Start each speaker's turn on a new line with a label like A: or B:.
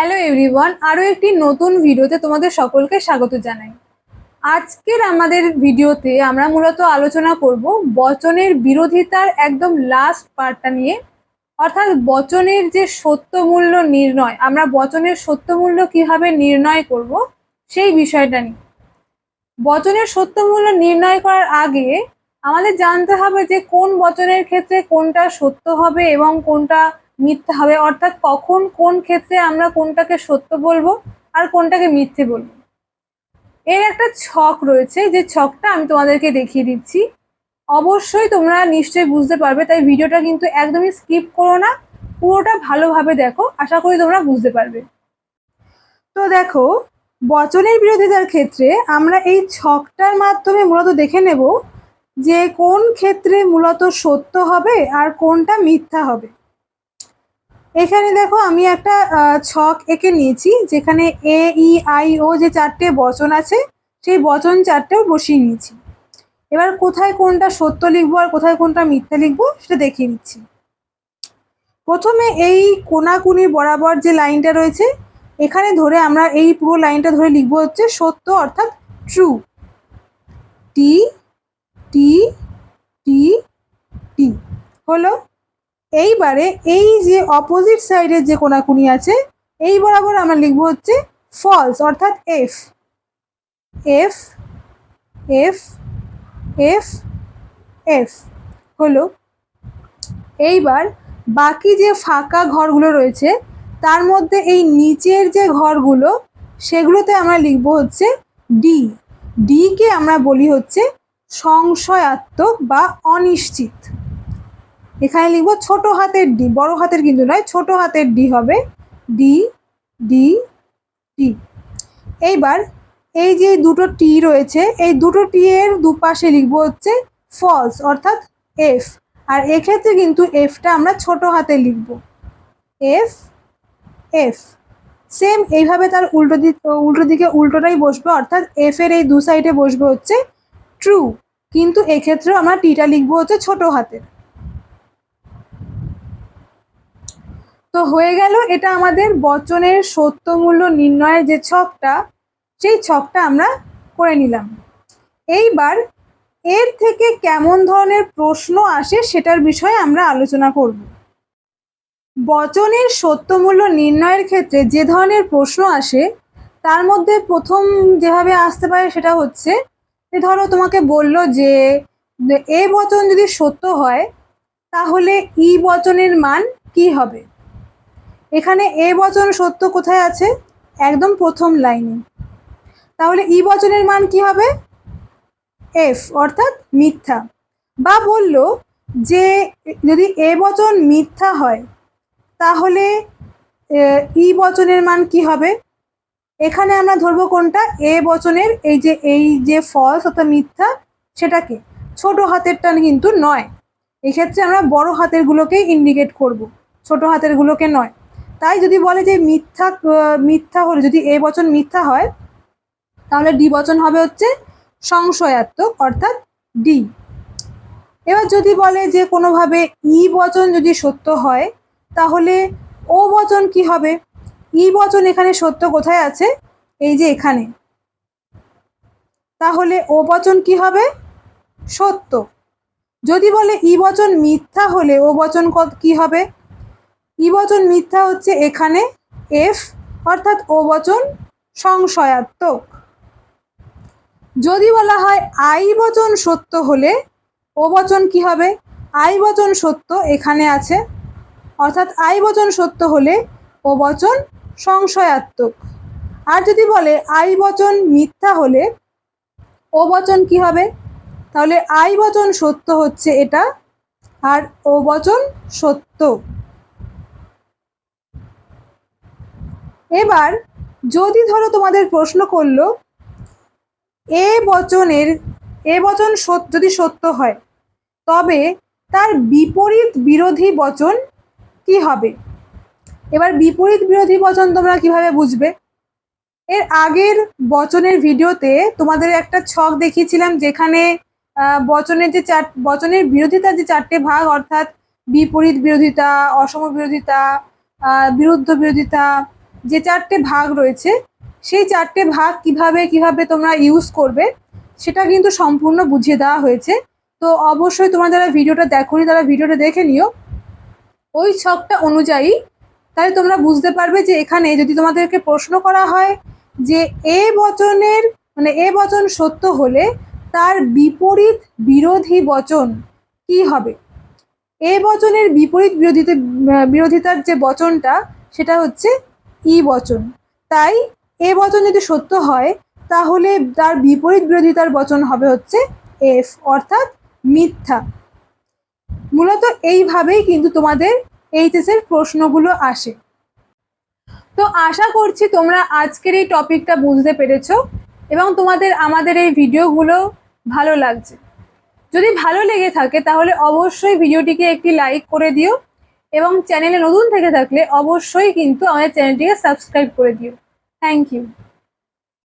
A: Hello everyone আরও একটি নতুন ভিডিওতে তোমাদের সকলকে স্বাগত জানাই। আজকের আমাদের ভিডিওতে আমরা মূলত আলোচনা করব বচনের বিরোধিতার একদম লাস্ট পার্টটা নিয়ে। অর্থাৎ বচনের যে সত্যমূল্য নির্ণয়, আমরা বচনের সত্যমূল্য কীভাবে নির্ণয় করব সেই বিষয়টা নিয়ে। বচনের সত্যমূল্য নির্ণয় করার আগে আমাদের জানতে হবে যে কোন বচনের ক্ষেত্রে কোনটা সত্য হবে এবং কোনটা মিথ্যা হবে, অর্থাৎ কখন কোন ক্ষেত্রে আমরা কোনটাকে সত্য বলব আর কোনটাকে মিথ্যে বলব। এর একটা ছক রয়েছে, যে ছকটা আমি তোমাদেরকে দেখিয়ে দিচ্ছি। অবশ্যই তোমরা নিশ্চয়ই বুঝতে পারবে, তাই ভিডিওটা কিন্তু একদমই স্কিপ করো না, পুরোটা ভালোভাবে দেখো, আশা করি তোমরা বুঝতে পারবে। তো দেখো, বচনের বিরোধিতার ক্ষেত্রে আমরা এই ছকটার মাধ্যমে মূলত দেখে নেব যে কোন ক্ষেত্রে মূলত সত্য হবে আর কোনটা মিথ্যা হবে। এখানে দেখো আমি একটা ছক এঁকে নিয়েছি, যেখানে এ, ই, আই, ও যে চারটে বচন আছে, সেই বচন চারটেও বসিয়ে নিয়েছি। এবার কোথায় কোনটা সত্য লিখব আর কোথায় কোনটা মিথ্যা লিখব সেটা দেখিয়ে দিচ্ছি। প্রথমে এই কোনাকুনি বরাবর যে লাইনটা রয়েছে, এখানে ধরে আমরা এই পুরো লাইনটা ধরে লিখব হচ্ছে সত্য অর্থাৎ ট্রু। টি টি টি টি, হলো এইবারে এই যে অপোজিট সাইডের যে কোনাকুনি আছে, এই বরাবর আমরা লিখব হচ্ছে ফলস অর্থাৎ F F F F F হলো, এইবার বাকি যে ফাঁকা ঘরগুলো রয়েছে, তার মধ্যে এই নিচের যে ঘরগুলো, সেগুলোতে আমরা লিখব হচ্ছে ডি ডিকে আমরা বলি হচ্ছে সংশয়াত্মক বা অনিশ্চিত। এখানে লিখব ছোট হাতের ডি, বড় হাতের কিন্তু নয়, ছোট হাতের ডি হবে ডি ডি, টি। এইবার এই যে দুটো টি রয়েছে, এই দুটো টি এর দুপাশে লিখব হচ্ছে ফলস অর্থাৎ এফ আর এক্ষেত্রে কিন্তু এফটা আমরা ছোট হাতে লিখব। এফ এফ সেম এইভাবে তার উল্টো দিক উল্টো দিকে উল্টোটাই বসবে, অর্থাৎ এফ এর এই দু সাইডে বসবে হচ্ছে ট্রু কিন্তু এক্ষেত্রেও আমরা টিটা লিখব হচ্ছে ছোট হাতের। তো হয়ে গেল, এটা আমাদের বচনের সত্যমূল্য নির্ণয়ের যে ছকটা, সেই ছকটা আমরা করে নিলাম। এইবার এর থেকে কেমন ধরনের প্রশ্ন আসে সেটার বিষয়ে আমরা আলোচনা করব। বচনের সত্যমূল্য নির্ণয়ের ক্ষেত্রে যে ধরনের প্রশ্ন আসে, তার মধ্যে প্রথম যেভাবে আসতে পারে সেটা হচ্ছে যে ধরো তোমাকে বলল যে, এ বচন যদি সত্য হয়, তাহলে ই বচনের মান কি হবে? এখানে এ বচন সত্য কোথায় আছে? একদম প্রথম লাইনে। তাহলে ই বচনের মান কি হবে? এফ, অর্থাৎ মিথ্যা। বা বলল যে যদি এ বচন মিথ্যা হয়, তাহলে ই বচনের মান কি হবে? এখানে আমরা ধরবো কোনটা? এ বচনের এই যে এই যে ফলস অর্থাৎ মিথ্যা, সেটাকে। ছোট হাতের টান কিন্তু নয়। এক্ষেত্রে আমরা বড় হাতেরগুলোকেই ইন্ডিকেট করব। ছোট হাতেরগুলোকে নয়। তাই যদি বলে যে মিথ্যা মিথ্যা হলে, যদি এ বচন মিথ্যা হয়, তাহলে ডি বচন হবে হচ্ছে সংশয়াত্মক, অর্থাৎ ডি। এবার যদি বলে যে কোনোভাবে ই বচন যদি সত্য হয়, তাহলে ও বচন কি হবে? ই বচন এখানে সত্য কোথায় আছে? এই যে এখানে। তাহলে ও বচন কি হবে? সত্য। যদি বলে ই বচন মিথ্যা হলে ও বচন কি হবে? ই বচন মিথ্যা হচ্ছে এখানে এফ, অর্থাৎ ও বচন সংশয়াত্মক। যদি বলা হয় আই বচন সত্য হলে ও বচন কি হবে? আই বচন সত্য এখানে আছে, অর্থাৎ আই বচন সত্য হলে ও বচন সংশয়াত্মক। আর যদি বলে আই বচন মিথ্যা হলে ও বচন কি হবে? তাহলে আই বচন সত্য হচ্ছে এটা, আর ও বচন সত্য। এবার যদি ধরো তোমাদের প্রশ্ন করল, এ বচনের, এ বচন যদি সত্য হয়, তবে তার বিপরীত বিরোধী বচন কি হবে? এবার বিপরীত বিরোধী বচন তোমরা কীভাবে বুঝবে? এর আগের বচনের ভিডিওতে তোমাদের একটা ছক দেখিয়েছিলাম যেখানে বচনের যে চার, বচনের বিরোধিতার যে চারটে ভাগ, অর্থাৎ বিপরীত বিরোধিতা, অসম বিরোধিতা বিরুদ্ধ বিরোধিতা যে চারটে ভাগ রয়েছে, সেই চারটে ভাগ কীভাবে কীভাবে তোমরা ইউজ করবে, সেটা কিন্তু সম্পূর্ণ বুঝিয়ে দেওয়া হয়েছে। তো অবশ্যই তোমরা যারা ভিডিওটা দেখোনি, তারা ভিডিওটা দেখে নিও। ওই ছকটা অনুযায়ী তাহলে তোমরা বুঝতে পারবে যে এখানে যদি তোমাদেরকে প্রশ্ন করা হয় যে এ বচনের মানে এ বচন সত্য হলে তার বিপরীত বিরোধী বচন কি হবে? এ বচনের বিপরীত বিরোধিতা বিরোধিতার যে বচনটা, সেটা হচ্ছে ই বচন। তাই এ বচন যদি সত্য হয়, তাহলে তার বিপরীত বিরোধিতার বচন হবে হচ্ছে এফ, অর্থাৎ মিথ্যা। মূলত এইভাবেই কিন্তু তোমাদের এইচএস এর প্রশ্নগুলো আসে। তো আশা করছি তোমরা আজকের এই টপিকটা বুঝতে পেরেছ এবং তোমাদের আমাদের এই ভিডিওগুলো ভালো লাগছে। যদি ভালো লেগে থাকে, তাহলে অবশ্যই ভিডিওটিকে একটি লাইক করে দিও এবং চ্যানেলে নতুন থেকে থাকলে অবশ্যই কিন্তু আমাদের চ্যানেলটিকে সাবস্ক্রাইব করে দিও। Thank you